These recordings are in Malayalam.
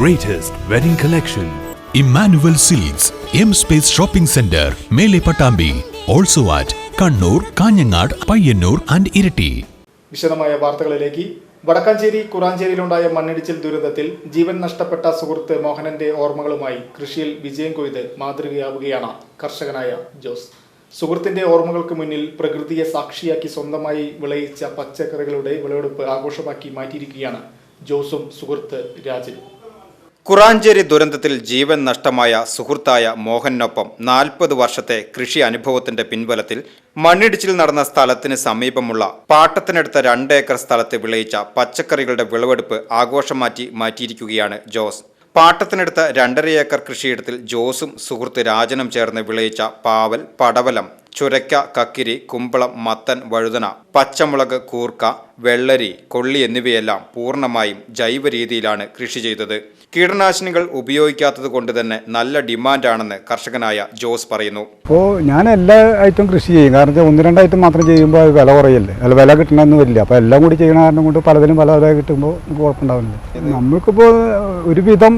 greatest wedding collection. Emmanuel silks M space shopping centre മേലെ Pattambi also at Kannur Kanhangad Payyanur and Iritty വിശദമായ വാർത്തകളിലേക്ക്. വടക്കാഞ്ചേരി കുറാഞ്ചേരിയിലുണ്ടായ മണ്ണിടിച്ചിൽ ദുരന്തത്തിൽ ജീവൻ നഷ്ടപ്പെട്ട സുഹൃത്ത് മോഹനന്റെ ഓർമ്മകളുമായി കൃഷിയിൽ വിജയം കൊയ്ത് മാതൃകയാവുകയാണ് കർഷകനായ ജോസ്. സുഹൃത്തിന്റെ ഓർമ്മകൾക്ക് മുന്നിൽ പ്രകൃതിയെ സാക്ഷിയാക്കി സ്വന്തമായി വിളയിച്ച പച്ചക്കറികളുടെ വിളവെടുപ്പ് ആഘോഷമാക്കി മാറ്റിയിരിക്കുകയാണ് ജോസും സുഹൃത്ത് രാജനും. കുറാഞ്ചേരി ദുരന്തത്തിൽ ജീവൻ നഷ്ടമായ സുഹൃത്തായ മോഹനൊപ്പം നാൽപ്പത് വർഷത്തെ കൃഷി അനുഭവത്തിന്റെ പിൻബലത്തിൽ മണ്ണിടിച്ചിൽ നടന്ന സ്ഥലത്തിന് സമീപമുള്ള പാട്ടത്തിനടുത്ത രണ്ട് ഏക്കർ സ്ഥലത്ത് വിളയിച്ച പച്ചക്കറികളുടെ വിളവെടുപ്പ് ആഘോഷം മാറ്റി മാറ്റിയിരിക്കുകയാണ് ജോസ്. പാട്ടത്തിനടുത്ത രണ്ടര ഏക്കർ കൃഷിയിടത്തിൽ ജോസും സുഹൃത്ത് രാജനും ചേർന്ന് വിളയിച്ച പാവൽ പടവലം ചുരക്ക കക്കിരി കുമ്പളം മത്തൻ വഴുതന പച്ചമുളക് കൂർക്ക വെള്ളരി കൊള്ളി എന്നിവയെല്ലാം പൂർണമായും ജൈവ രീതിയിലാണ് കൃഷി ചെയ്തത്. കീടനാശിനികൾ ഉപയോഗിക്കാത്തത് കൊണ്ട് തന്നെ നല്ല ഡിമാൻഡാണെന്ന് കർഷകനായ ജോസ് പറയുന്നു. ഇപ്പോൾ ഞാൻ എല്ലാ ഐറ്റം കൃഷി ചെയ്യും. കാരണം ഒന്ന് രണ്ട് ഐറ്റം മാത്രം ചെയ്യുമ്പോൾ വില കുറയല്ലേ? അല്ല വില കിട്ടണമെന്ന് വരില്ല. അപ്പോൾ എല്ലാം കൂടി ചെയ്യണ കാരണം കൊണ്ട് പലതിനും പല വില കിട്ടുമ്പോൾ നമുക്ക് കുഴപ്പമുണ്ടാവില്ല. നമ്മൾക്കിപ്പോൾ ഒരുവിധം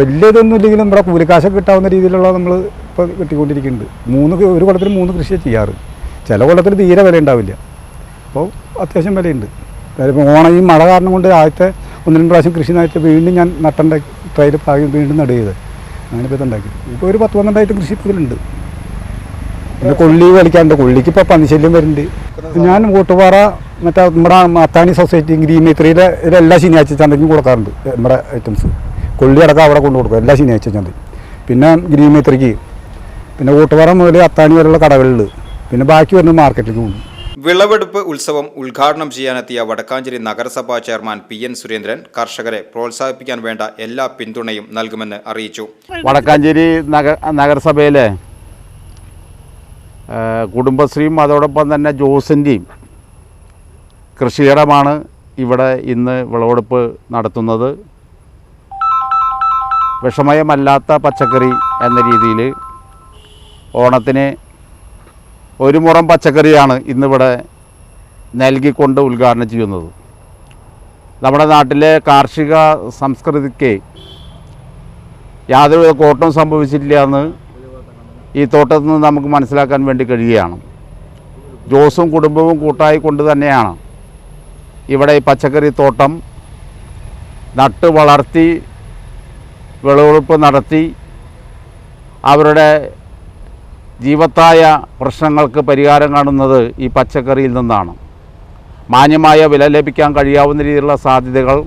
വലിയതൊന്നും ഇല്ലെങ്കിലും നമ്മുടെ കൂലിക്കാശൊക്കെ കിട്ടാവുന്ന രീതിയിലുള്ള നമ്മൾ ഇപ്പോൾ കിട്ടിക്കൊണ്ടിരിക്കുന്നുണ്ട്. മൂന്ന് ഒരു കുളത്തിൽ മൂന്ന് കൃഷി ചെയ്യാറ്. ചില കുളത്തിൽ തീരെ വില ഉണ്ടാവില്ല അപ്പോൾ അത്യാവശ്യം വിലയുണ്ട്. ഓണം ഈ മഴ കാരണം കൊണ്ട് ആദ്യത്തെ ഒന്ന് രണ്ട് പ്രാവശ്യം കൃഷി നയിച്ച് വീണ്ടും ഞാൻ നട്ടന്റെ ട്രയിൽ പാകി വീണ്ടും നടുകയത് അങ്ങനെ ഇപ്പോൾ ഇതുണ്ടാക്കി. ഇപ്പോൾ ഒരു പത്ത് പന്ത്രണ്ടായിട്ട് കൃഷി ഇതിലുണ്ട്. പിന്നെ കൊള്ളി വലിക്കാണ്ട് കൊള്ളിക്ക് ഇപ്പോൾ പന്നിശല്യം വരുന്നുണ്ട്. ഞാൻ കൂട്ടുപാറ മറ്റേ നമ്മുടെ അത്താണി സൊസൈറ്റി ഗ്രീൻ മേത്രിയിലെ എല്ലാ ശനിയാഴ്ച ചന്തയ്ക്കും കൊടുക്കാറുണ്ട്. നമ്മുടെ ഐറ്റംസ്. കൊള്ളി അടക്കം അവിടെ കൊണ്ടു കൊടുക്കും. എല്ലാ ശനിയാഴ്ച ചന്തയും പിന്നെ ഗ്രീൻ മേത്രിക്ക് പിന്നെ കൂട്ടുപാറ മുതൽ അത്താണി വരെയുള്ള കടകളിൽ പിന്നെ ബാക്കി വരുന്ന മാർക്കറ്റിലേക്ക് പോകും വിളവെടുപ്പ് ഉത്സവം ഉദ്ഘാടനം ചെയ്യാനെത്തിയ വടക്കാഞ്ചേരി നഗരസഭാ ചെയർമാൻ പി എൻ സുരേന്ദ്രൻ കർഷകരെ പ്രോത്സാഹിപ്പിക്കാൻ വേണ്ട എല്ലാ പിന്തുണയും നൽകുമെന്ന് അറിയിച്ചു. വടക്കാഞ്ചേരി നഗ നഗരസഭയിലെ കുടുംബശ്രീയും അതോടൊപ്പം തന്നെ ജോസിന്റെയും കൃഷിയിടമാണ് ഇവിടെ ഇന്ന് വിളവെടുപ്പ് നടത്തുന്നത്. വിഷമയമല്ലാത്ത പച്ചക്കറി എന്ന രീതിയിൽ ഓണത്തിന് ഒരു മുറം പച്ചക്കറിയാണ് ഇന്നിവിടെ നൽകിക്കൊണ്ട് ഉദ്ഘാടനം ചെയ്യുന്നത്. നമ്മുടെ നാട്ടിലെ കാർഷിക സംസ്കൃതിക്ക് യാതൊരുവിധ കോട്ടവും സംഭവിച്ചിട്ടില്ല എന്ന് ഈ തോട്ടത്തിൽ നിന്ന് നമുക്ക് മനസ്സിലാക്കാൻ വേണ്ടി കഴിയുകയാണ്. ജോസും കുടുംബവും കൂട്ടായി കൊണ്ട് തന്നെയാണ് ഇവിടെ ഈ പച്ചക്കറി തോട്ടം നട്ട് വളർത്തി വിളവെടുപ്പ് നടത്തി അവരുടെ ജീവത്തായ പ്രശ്നങ്ങൾക്ക് പരിഹാരം കാണുന്നത് ഈ പച്ചക്കറിയിൽ നിന്നാണ്. മാന്യമായ വില ലഭിക്കാൻ കഴിയാവുന്ന രീതിയിലുള്ള സാധ്യതകൾ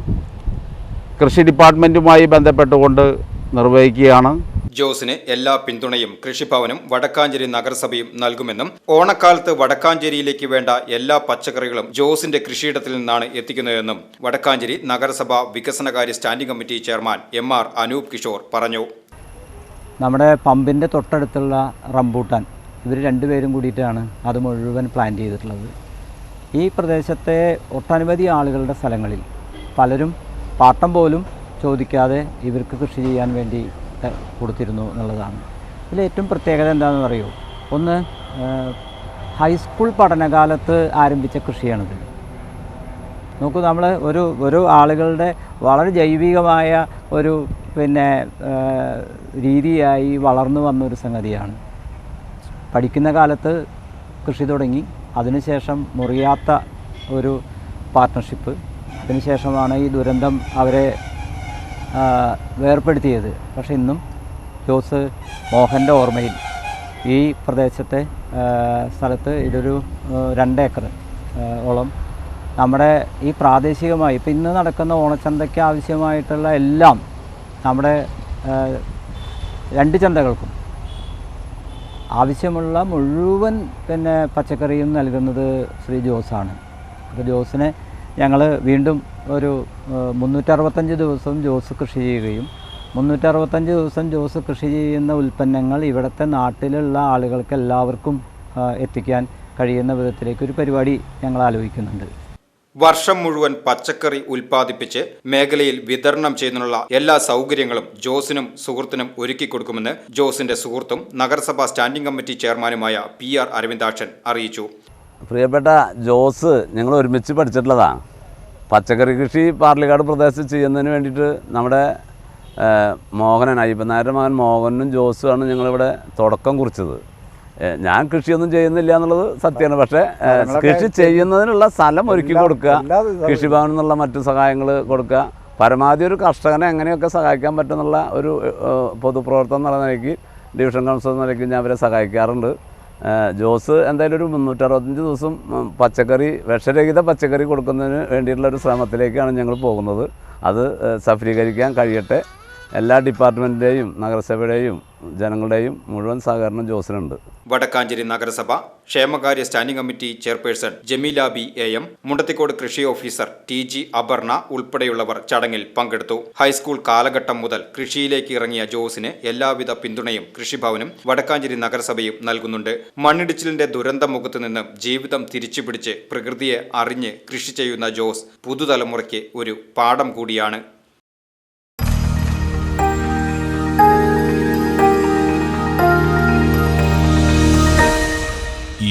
കൃഷി ഡിപ്പാർട്ട്മെന്റുമായി ബന്ധപ്പെട്ടുകൊണ്ട് നിർവഹിക്കുകയാണ്. ജോസിന് എല്ലാ പിന്തുണയും കൃഷിഭവനും വടക്കാഞ്ചേരി നഗരസഭയും നൽകുമെന്നും ഓണക്കാലത്ത് വടക്കാഞ്ചേരിയിലേക്ക് വേണ്ട എല്ലാ പച്ചക്കറികളും ജോസിന്റെ കൃഷിയിടത്തിൽ നിന്നാണ് എത്തിക്കുന്നതെന്നും വടക്കാഞ്ചേരി നഗരസഭ വികസനകാര്യ standing committee chairman M R Anoop Kishore പറഞ്ഞു. നമ്മുടെ പമ്പിന്റെ തൊട്ടടുത്തുള്ള റംബൂട്ടാൻ. ഇവർ രണ്ടുപേരും കൂടിയിട്ടാണ് അത് മുഴുവൻ പ്ലാൻ ചെയ്തിട്ടുള്ളത്. ഈ പ്രദേശത്തെ ഒട്ടനവധി ആളുകളുടെ സ്ഥലങ്ങളിൽ പലരും പാട്ടം പോലും ചോദിക്കാതെ ഇവർക്ക് കൃഷി ചെയ്യാൻ വേണ്ടി കൊടുത്തിരുന്നു എന്നുള്ളതാണ്. ഇതിൽ ഏറ്റവും പ്രത്യേകത എന്താണെന്ന് പറയുമോ ഒന്ന് ഹൈസ്കൂൾ പഠനകാലത്ത് ആരംഭിച്ച കൃഷിയാണിത്. നോക്കൂ നമ്മൾ ഒരു ഒരു ആളുകളുടെ വളരെ ജൈവികമായ ഒരു പിന്നെ രീതിയായി വളർന്നു വന്നൊരു സംഗതിയാണ്. പഠിക്കുന്ന കാലത്ത് കൃഷി തുടങ്ങി അതിനുശേഷം മുറിയാത്ത ഒരു പാർട്ട്ണർഷിപ്പ് അതിനുശേഷമാണ് ഈ ദുരന്തം അവരെ വേർപ്പെടുത്തിയത്. പക്ഷേ ഇന്നും ജോസ് മോഹന്റെ ഓർമ്മയിൽ ഈ പ്രദേശത്തെ സ്ഥലത്ത് ഇതൊരു രണ്ടേക്കർ ഓളം നമ്മുടെ ഈ പ്രാദേശികമായി ഇപ്പം ഇന്ന് നടക്കുന്ന ഓണച്ചന്തയ്ക്ക് ആവശ്യമായിട്ടുള്ള എല്ലാം നമ്മുടെ രണ്ട് ചന്തകൾക്കും ആവശ്യമുള്ള മുഴുവൻ പിന്നെ പച്ചക്കറിയും നൽകുന്നത് ശ്രീ ജോസാണ്. അപ്പോൾ ജോസിനെ ഞങ്ങൾ വീണ്ടും ഒരു മുന്നൂറ്ററുപത്തഞ്ച് ദിവസം ജോസ് കൃഷി ചെയ്യുകയും മുന്നൂറ്ററുപത്തഞ്ച് ദിവസം ജോസ് കൃഷി ചെയ്യുന്ന ഉൽപ്പന്നങ്ങൾ ഇവിടുത്തെ നാട്ടിലുള്ള ആളുകൾക്ക് എല്ലാവർക്കും എത്തിക്കാൻ കഴിയുന്ന വിധത്തിലേക്ക് ഒരു പരിപാടി ഞങ്ങൾ ആലോചിക്കുന്നുണ്ട്. വർഷം മുഴുവൻ പച്ചക്കറി ഉൽപ്പാദിപ്പിച്ച് മേഖലയിൽ വിതരണം ചെയ്യുന്നതിനുള്ള എല്ലാ സൗകര്യങ്ങളും ജോസിനും സുഹൃത്തിനും ഒരുക്കി കൊടുക്കുമെന്ന് ജോസിന്റെ സുഹൃത്തും നഗരസഭാ സ്റ്റാൻഡിംഗ് കമ്മിറ്റി ചെയർമാനുമായ പി ആർ അരവിന്ദാക്ഷൻ അറിയിച്ചു. പ്രിയപ്പെട്ട ജോസ് ഞങ്ങൾ ഒരുമിച്ച് പഠിച്ചിട്ടുള്ളതാണ് പച്ചക്കറി കൃഷി പാർലിക്കാട് പ്രദേശത്ത് ചെയ്യുന്നതിന് വേണ്ടിയിട്ട് നമ്മുടെ മോഹനൻ അയ്യപ്പനായ മകൻ മോഹനും ജോസുമാണ് ഞങ്ങളിവിടെ തുടക്കം കുറിച്ചത്. ഞാൻ കൃഷിയൊന്നും ചെയ്യുന്നില്ല എന്നുള്ളത് സത്യമാണ്. പക്ഷേ കൃഷി ചെയ്യുന്നതിനുള്ള സ്ഥലം ഒരുക്കി കൊടുക്കുക കൃഷിഭവൻ എന്നുള്ള കൃഷിഭവനിൽ നിന്നുള്ള മറ്റു സഹായങ്ങൾ കൊടുക്കുക. പരമാവധി ഒരു കർഷകനെ എങ്ങനെയൊക്കെ സഹായിക്കാൻ പറ്റുന്നുള്ള ഒരു പൊതുപ്രവർത്തനം എന്നുള്ള നിലയ്ക്ക് ഡിവിഷൻ കൗൺസിൽ എന്ന നിലയ്ക്ക് ഞാൻ അവരെ സഹായിക്കാറുണ്ട്. ജോസ് എന്തായാലും ഒരു മുന്നൂറ്ററുപത്തഞ്ച് ദിവസം പച്ചക്കറി വിഷരഹിത പച്ചക്കറി കൊടുക്കുന്നതിന് വേണ്ടിയിട്ടുള്ള ഒരു ശ്രമത്തിലേക്കാണ് ഞങ്ങൾ പോകുന്നത്. അത് സഫലീകരിക്കാൻ കഴിയട്ടെ. എല്ലാ ഡിപ്പാർട്ട്മെന്റിന്റെയും നഗരസഭയുടെയും ജനങ്ങളുടെയും മുഴുവൻ സഹകരണം ജോസിനുണ്ട്. വടക്കാഞ്ചേരി നഗരസഭ ക്ഷേമകാര്യ standing committee chairperson Jameela B A M Mundathikode കൃഷി ഓഫീസർ ടി ജി അപർണ ഉൾപ്പെടെയുള്ളവർ ചടങ്ങിൽ പങ്കെടുത്തു. ഹൈസ്കൂൾ കാലഘട്ടം മുതൽ കൃഷിയിലേക്ക് ഇറങ്ങിയ ജോസിന് എല്ലാവിധ പിന്തുണയും കൃഷിഭവനും വടക്കാഞ്ചേരി നഗരസഭയും നൽകുന്നുണ്ട്. മണ്ണിടിച്ചിലിന്റെ ദുരന്ത മുഖത്ത് നിന്ന് ജീവിതം തിരിച്ചുപിടിച്ച് പ്രകൃതിയെ അറിഞ്ഞ് കൃഷി ചെയ്യുന്ന ജോസ് പുതുതലമുറയ്ക്ക് ഒരു പാഠം കൂടിയാണ്.